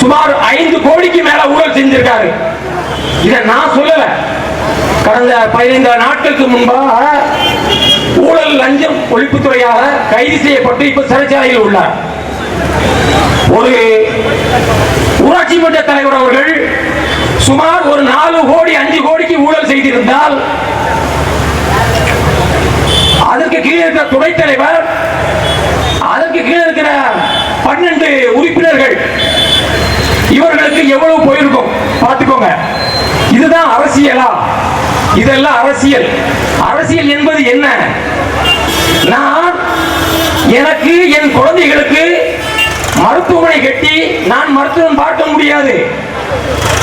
சுமார் ஐந்து கோடிக்கு மேல ஊழல் செஞ்சிருக்காரு. இதை நான் சொல்லல. கடந்த பதினைந்து நாட்களுக்கு முன்பாக ஊழல் லஞ்சம் ஒழிப்புத்துறையாக கைது செய்யப்பட்டு இப்ப சிறைச்சாலையில் உள்ளார். ஒரு ஊராட்சி மன்ற தலைவர் அவர்கள் சுமார் ஒரு நாலு கோடி அஞ்சு கோடிக்கு ஊழல் செய்திருந்தால் அதற்கு கீழே இருக்கிற துணைத் தலைவர் அதற்கு கீழே இருக்கிற பன்னெண்டு உறுப்பினர்கள் இவர்களுக்கு எவ்வளவு போயிருக்கும்? பார்த்துக்கோங்க. இதுதான் அரசியலா? இதெல்லாம் அரசியல். அரசியல் என்பது என்ன? நான் எனக்கு என் குழந்தைகளுக்கு மருத்துவமனை கட்டி நான் மருத்துவம் பார்க்க முடியாது.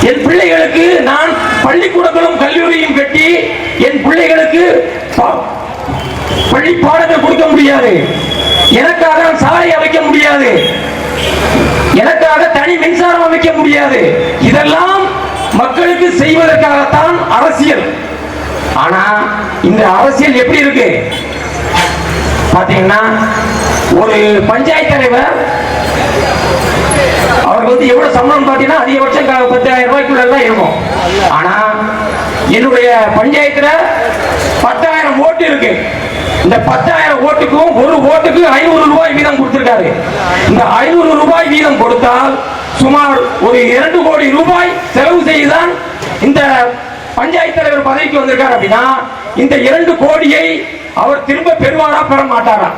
என் பிள்ளைகளுக்கு நான் பள்ளிக்கூடங்களும் கல்லூரியும் கட்டி என் பிள்ளைகளுக்கு பள்ளி பாடத்தை கொடுக்க முடியாது. எனக்காக சாலை அமைக்க முடியாது. எனக்காக தனி மின்சாரம் அமைக்க முடியாது. இதெல்லாம் மக்களுக்கு செய்வதற்காகத்தான் அரசியல். ஆனா இந்த அரசியல் எப்படி இருக்கு? பாத்தீங்கன்னா ஒரு பஞ்சாயத்து தலைவர் அவருக்கு வந்து எவ்வளவு சம்பளம் பாத்தீங்கன்னா அதிகபட்சம் பத்தாயிரம் ரூபாய்க்குள்ள தான் இருக்கும். ஆனா என்னுடைய பஞ்சாயத்துல பத்தாயிரம் ஓட்டு இருக்கு. இந்த பத்தாயிரம் ஓட்டுக்கும் ஒரு ஓட்டுக்கு ஐநூறு ரூபாய் வீதம் கொடுத்திருக்காரு. இந்த ஐநூறு ரூபாய் வீதம் கொடுத்தால் சுமார் ஒரு இரண்டு கோடி ரூபாய் செலவு செய்துதான் இந்த பஞ்சாயத்து தலைவர் பதவிக்கு வந்திருக்கார் அப்படின்னா இந்த இரண்டு கோடியை அவர் திரும்ப பெறுவாரா பெற மாட்டாரா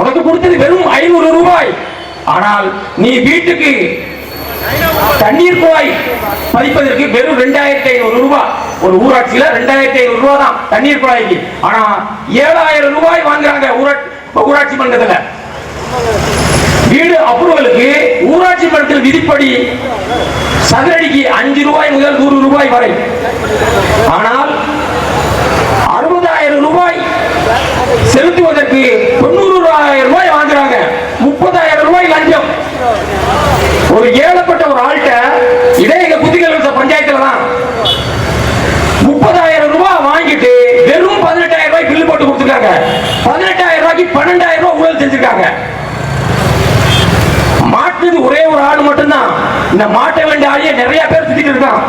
உனக்கு கொடுத்தது வெறும் ஐநூறு ரூபாய். ஆனால் நீ வீட்டுக்கு தண்ணீர் குழாய் பதிப்பதற்கு வெறும் ரெண்டாயிரத்தி ஐநூறு ரூபாய் ஒரு ஊராட்சியில ரெண்டாயிரத்தி ஐநூறு ரூபாய் தான் தண்ணீர் குழாய்க்கு. ஆனா ஏழாயிரம் ரூபாய் வாங்குறாங்க ஊராட்சி மன்றத்துல. வீடு அப்ரூவலுக்கு ஊராட்சி மன்றத்தில் விதிப்படி சதுரடிக்கு அஞ்சு ரூபாய் முதல் நூறு ரூபாய் வரை. ஆனால் அறுபதாயிரம் ரூபாய் செலுத்துவதற்கு தொண்ணூறு ரூபாய் வாங்குறாங்க. முப்பதாயிரம் ரூபாய் லஞ்சம். ஒரு ஏழப்பட்ட ஒரு ஆள்கிட்ட இதே எங்க புத்திகல் பஞ்சாயத்துல தான் முப்பதாயிரம் ரூபாய் வாங்கிட்டு வெறும் பதினெட்டாயிரம் ரூபாய் பில்லு போட்டு கொடுத்துருக்காங்க. பதினெட்டாயிரம் ரூபாய்க்கு பன்னெண்டாயிரம் ரூபாய் ஊழல் செஞ்சிருக்காங்க மாட்டுது ஒரே ஒரு ஆள் அந்த மாட்ட வேண்டிய ஆளிய நிறைய பேர் சுத்திட்டு இருக்கான்.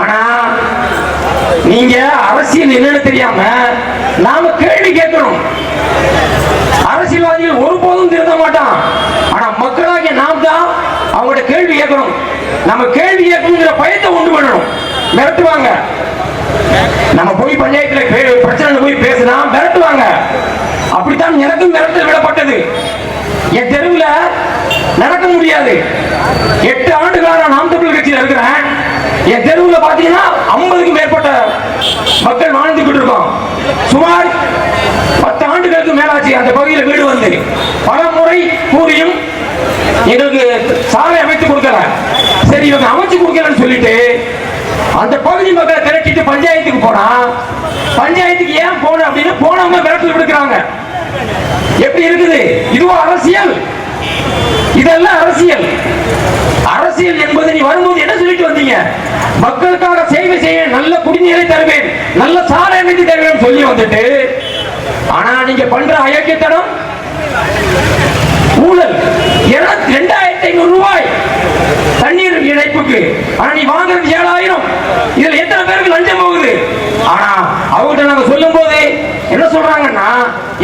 ஆனா நீங்க அரசியல் என்னன்னு தெரியாம நாம கேள்வி கேட்கணும். அரசியல்வாதிகள் ஒருபோதும் திருந்த மாட்டான். ஆனா மக்களாகிய நாம் தான் அவங்களோட கேள்வி கேட்கணும். நம்ம கேள்வி கேட்கணுங்கிற பயத்தை உண்டு பண்ணணும். மிரட்டுவாங்க. நம்ம போய் பஞ்சாயத்துல பிரச்சனை போய் பேசினா மிரட்டுவாங்க அப்படித்தான் எனக்கும் மிரட்டல் விடப்பட்டது என் தெருவுல நடக்க முடியாது. எட்டு ஆண்டுகளாக நான் நாம் தமிழ் கட்சியில் இருக்கிறேன். என் தெருவில் பார்த்தீங்கன்னா ஐம்பதுக்கும் மேற்பட்ட மக்கள் வாழ்ந்துகிட்டு இருக்கோம் சுமார் பத்து ஆண்டுகளுக்கு மேலாச்சு அந்த பகுதியில் வீடு வந்து. பல முறை கூறியும் எங்களுக்கு சாலை அமைத்து கொடுக்கல. சரி இவங்க அமைச்சு கொடுக்கலன்னு சொல்லிட்டு அந்த பகுதி மக்களை திரட்டிட்டு பஞ்சாயத்துக்கு போனா பஞ்சாயத்துக்கு ஏன் போன அப்படின்னு போனவங்க மிரட்டல் விடுக்கிறாங்க. எப்படி இருக்குது? இதுவும் அரசியல்? இதெல்லாம் அரசியல். அரசியல் என்பது நீ வரும்போது என்ன சொல்லிட்டு வந்தீங்க? மக்களுக்காக சேவை செய்ய நல்ல குடிநீரை தருவேன் நல்ல சாலை அமைத்து தருவேன் சொல்லி வந்துட்டு ஆனா நீங்க பண்ற அயோக்கியத்தனம் ஊழல். ஏன்னா ரெண்டாயிரத்தி ஐநூறு ரூபாய் தண்ணீர் இணைப்புக்கு. ஆனா நீ வாங்குறது ஏழாயிரம். இதுல எத்தனை பேருக்கு லஞ்சம் போகுது? ஆனா அவங்ககிட்ட நாங்க சொல்லும் போது என்ன சொல்றாங்கன்னா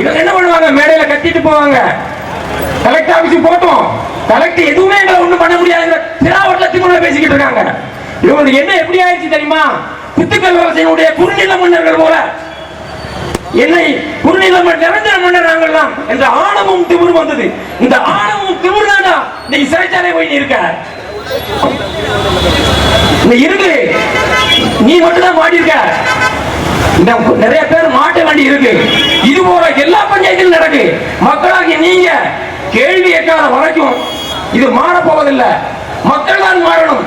இவங்க என்ன பண்ணுவாங்க? மேடையில கத்திட்டு போவாங்க. கலெக்டர் ஆபீஸ் போட்டோம் கலெக்டர் எதுவுமே எங்களை ஒண்ணும் பண்ண முடியாதுங்கிற திராவட்டில திமுக பேசிக்கிட்டு இருக்காங்க. இவங்களுக்கு என்ன எப்படி ஆயிடுச்சு தெரியுமா? பித்துக்கள் விவசாயினுடைய குறுநில மன்னர்கள் போல. என்னை குறுநில மன்னர் நிரந்தர மன்னர் நாங்கள்லாம் என்ற ஆணவம் திமிரு வந்தது. இந்த ஆணவம் திமிரு தானா இன்னைக்கு சிறைச்சாலை போய் இருக்க நீ இருக்கு. நீ மட்டும் தான் மாடி இருக்க நிறைய பேர் மாட்ட வேண்டி இருக்கு. இது போல எல்லா பஞ்சாயத்திலும் நடக்கு. மக்களாகி நீங்க கேள்வி எட்டாத வரைக்கும் இது மாறப் போவதில்லை மக்கள் தான் மாறணும்.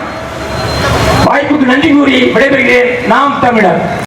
வாய்ப்புக்கு நன்றி கூறி விடைபெறுகிறேன். நாம் தமிழர்.